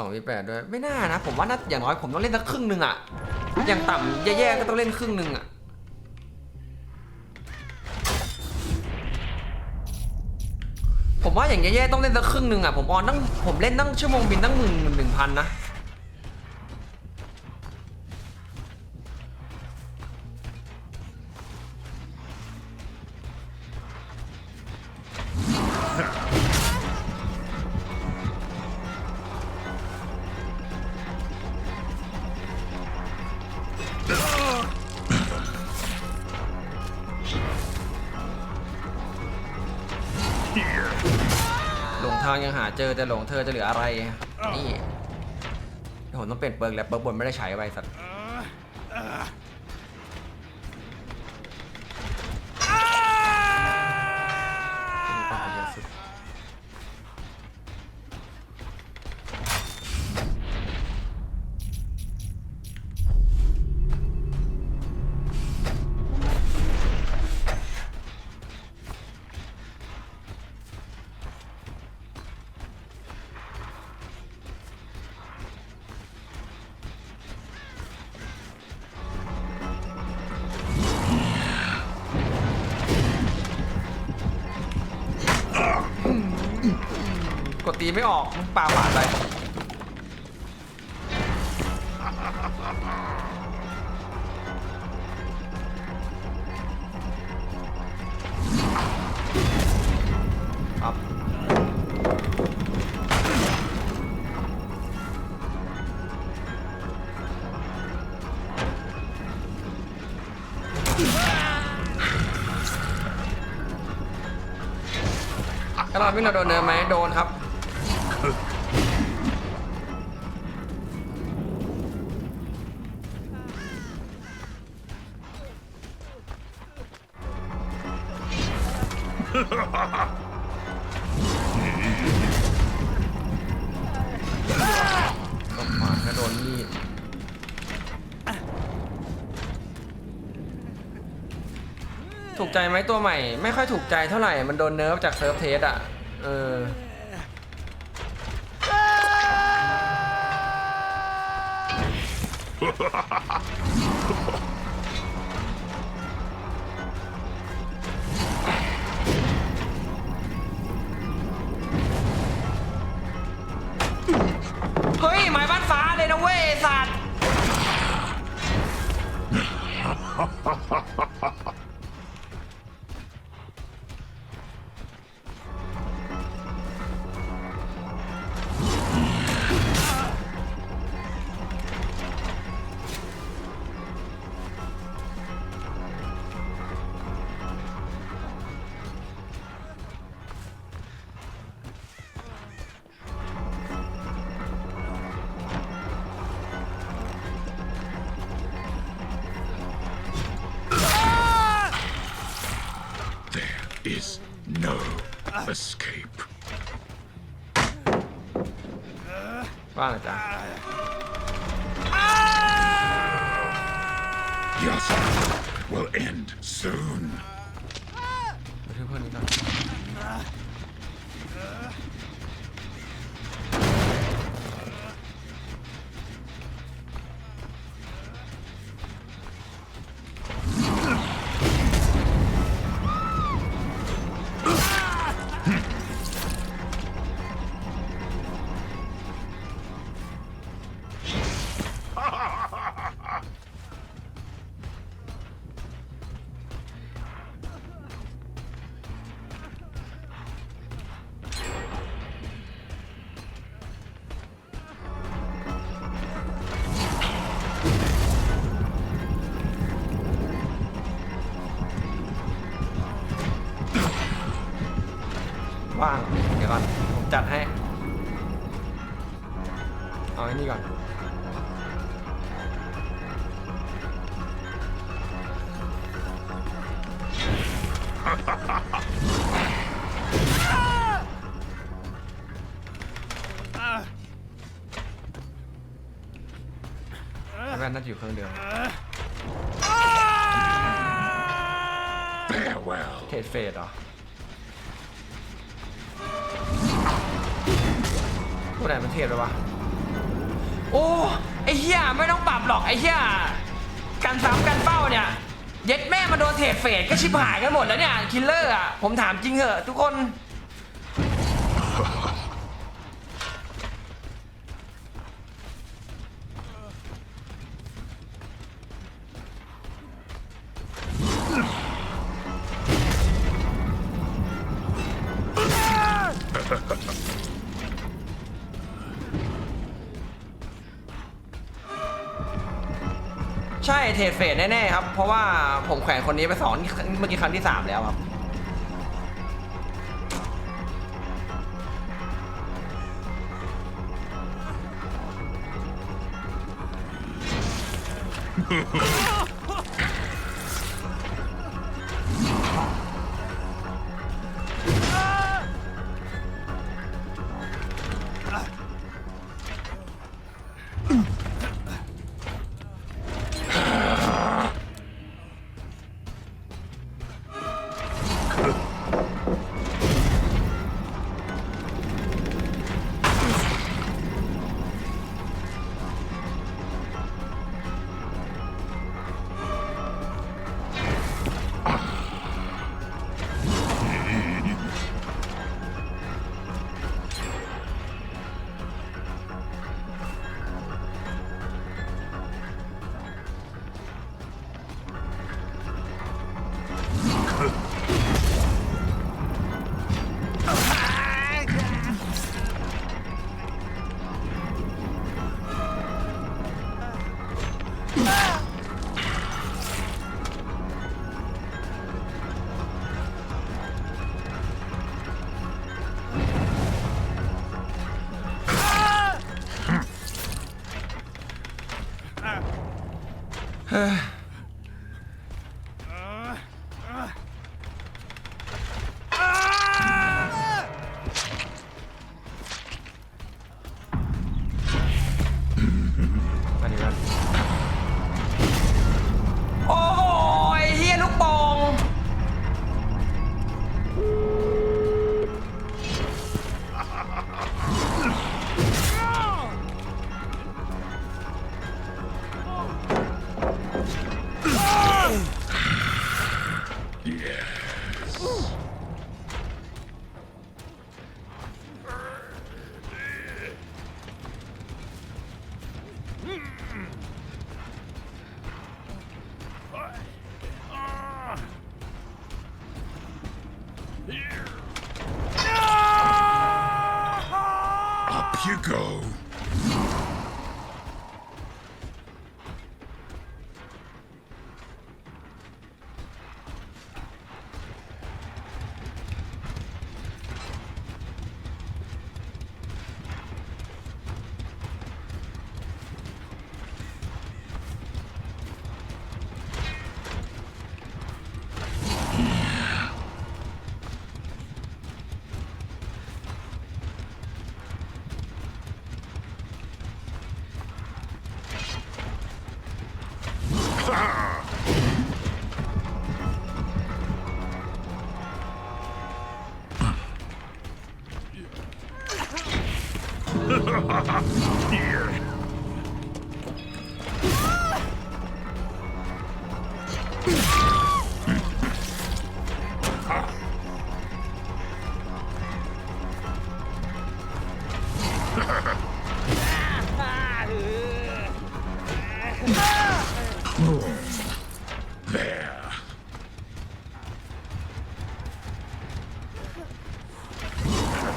องวิแปดด้วย ไม่น่านะ ผมว่าน่าอย่างน้อยผมต้องเล่นสักครึ่งหนึ่งอะอย่างต่ำแย่ๆก็ต้องเล่นครึ่งหนึ่งอะผมว่าอย่างแย่ๆต้องเล่นสักครึ่งหนึ่งอะผมออนตั้งผมเล่นตั้งชั่วโมงบินตั้งหมื่นหนึ่งพันนะ หลงทางยังหาเจอแต่หลงเธอจะเหลืออะไร นี่ผมต้องเปลี่ยนเปิร์กแล้วเปิร์กบนไม่ได้ใช้ไปสัตว์ กดตีไม่ออกมึงปาหวานไป กระดาวิ่งเราโดนเนินไหมโดนครับ ถูกใจไหมตัวใหม่ ไม่ค่อยถูกใจเท่าไหร่ มันโดนเนิร์ฟจากเซิร์ฟเทสอะ เออ ว่าไงจ๊ะ Your struggle will end soon. มาที่เพื่อนนี้ก่อน ว่าง เดี๋ยวก่อน ผมจัดให้ เอาไอ้นี่ก่อน แว่นน่าจะอยู่เครื่องเดิม Farewell. เทรดเฟดเหรอ ผู้ไหนมันเทพเลยวะ โอ้ไอ้เหี้ยไม่ต้องปรับหรอกไอ้เหี้ยกันซ้ำกันเป้าเนี่ย เย็ดแม่มาโดนเทรดเฟดก็ชิบหายกันหมดแล้วเนี่ยคิลเลอร์อะผมถามจริงเหอะทุกคน ใช่เทรดเฟดแน่ๆครับ เพราะว่าผมแขวนคนนี้ไปสองเมื่อกี้ครั้งที่สามแล้วครับอั Ugh. Up you go.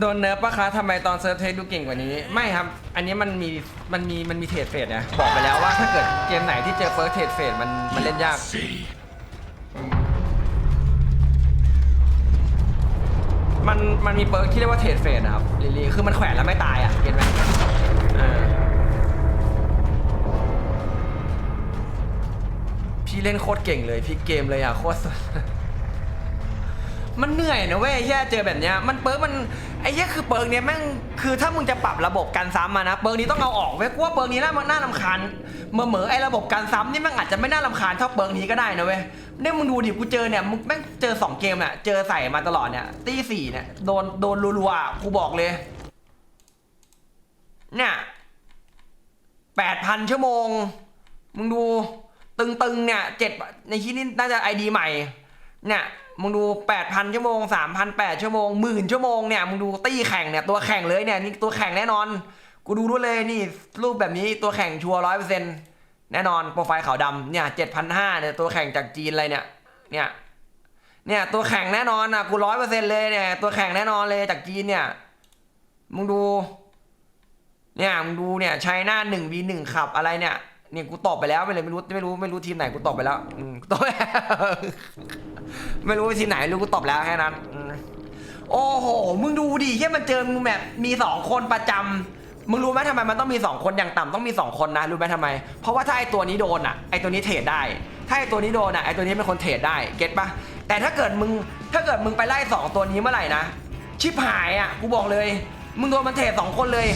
โดนเนิร์ฟปะคะทำไมตอนเซิร์ฟเทสดูเก่งกว่านี้ ไม่ครับ อันนี้มันมีมันมีมันมีเทรดเฟสเนี่ยบอกไปแล้วว่าถ้าเกิดเกมไหนที่เจอเฟิร์สเทรดเฟสมันมันเล่นยาก มันมันมีเปิร์กที่เรียกว่าเทรดเฟสนะครับลิลี่คือมันแขวนแล้วไม่ตายอะเก็ตไหมเออพี่เล่นโคตรเก่งเลยพี่เกมเลยอะโคตรสุดมันเหนื่อยนะเว้ยแย่เจอแบบเนี้ย มันเปิร์กมัน ไอ้แย่คือเปิร์กเนี้ยแม่งคือถ้ามึงจะปรับระบบการซ้ำมานะเปิร์กนี้ต้องเอาออกเว้ยกูว่าเปิร์กนี้น่ามันน่าลำคาญเมื่อเหมือไอ้ระบบการซ้ำนี่แม่งอาจจะไม่น่าลำคาญเท่าเปิร์กนี้ก็ได้นะเว้ยเนี่ยมึงดูดิกูเจอเนี่ยมึงแม่งเจอสองเกมเนี่ยเจอใส่มาตลอดเนี่ยตีสี่เนี่ยโดนโดนรัวๆอะกูบอกเลยเนี่ยแปดพันชั่วโมง มึงดูตึงๆเนี่ยเจ็ดในที่นี่น่าจะไอดีใหม่ เนี่ยมึงดูแปดพันชั่วโมงสามพันแปดชั่วโมงหมื่นชั่วโมงเนี่ยมึงดูตี้แข่งเนี่ยตัวแข่งเลยเนี่ยนี่ตัวแข่งแน่นอน กูดูรู้เลยนี่รูปแบบนี้ตัวแข่งชัวร้อยเปอร์เซ็นต์แน่นอนโปรไฟล์ขาวดำเนี่ยเจ็ดพันห้าเนี่ยตัวแข่งจากจีนอะไรเนี่ยเนี่ยเนี่ยตัวแข่งแน่นอนอะกูร้อยเปอร์เซ็นต์เลยเนี่ยตัวแข่งแน่นอนเลยจากจีนเนี่ยมึงดูเนี่ยมึงดูเนี่ยชัยหน้าหนึ่งวีหนึ่งขับอะไรเนี่ยเนี่ยกูตอบไปแล้วไม่เลยไม่รู้ไม่รู้ไม่รู้ทีมไหนกูตอบไปแล้วอืมกูตอบไไม่รู้ไปทีมไหนรู้กูตอบแล้วแค่นั้น โอ้โห มึงดูดิแค่มันเจอมึงแบบมีสองคนประจำมึงรู้ไหมทำไมมันต้องมีสองคนอย่างต่ำต้องมีสองคนนะรู้ไหมทำไม เพราะว่าถ้าไอตัวนี้โดนอะไอตัวนี้เทรดได้ ถ้าไอตัวนี้โดนอะไอตัวนี้เป็นคนเทรดได้เก็ตปะแต่ถ้าเกิดมึงถ้าเกิดมึงไปไล่สองตัวนี้เมื่อไหร่นะชิบหายอะกูบอกเลย มึงโดนมันเทรดสองคนเลย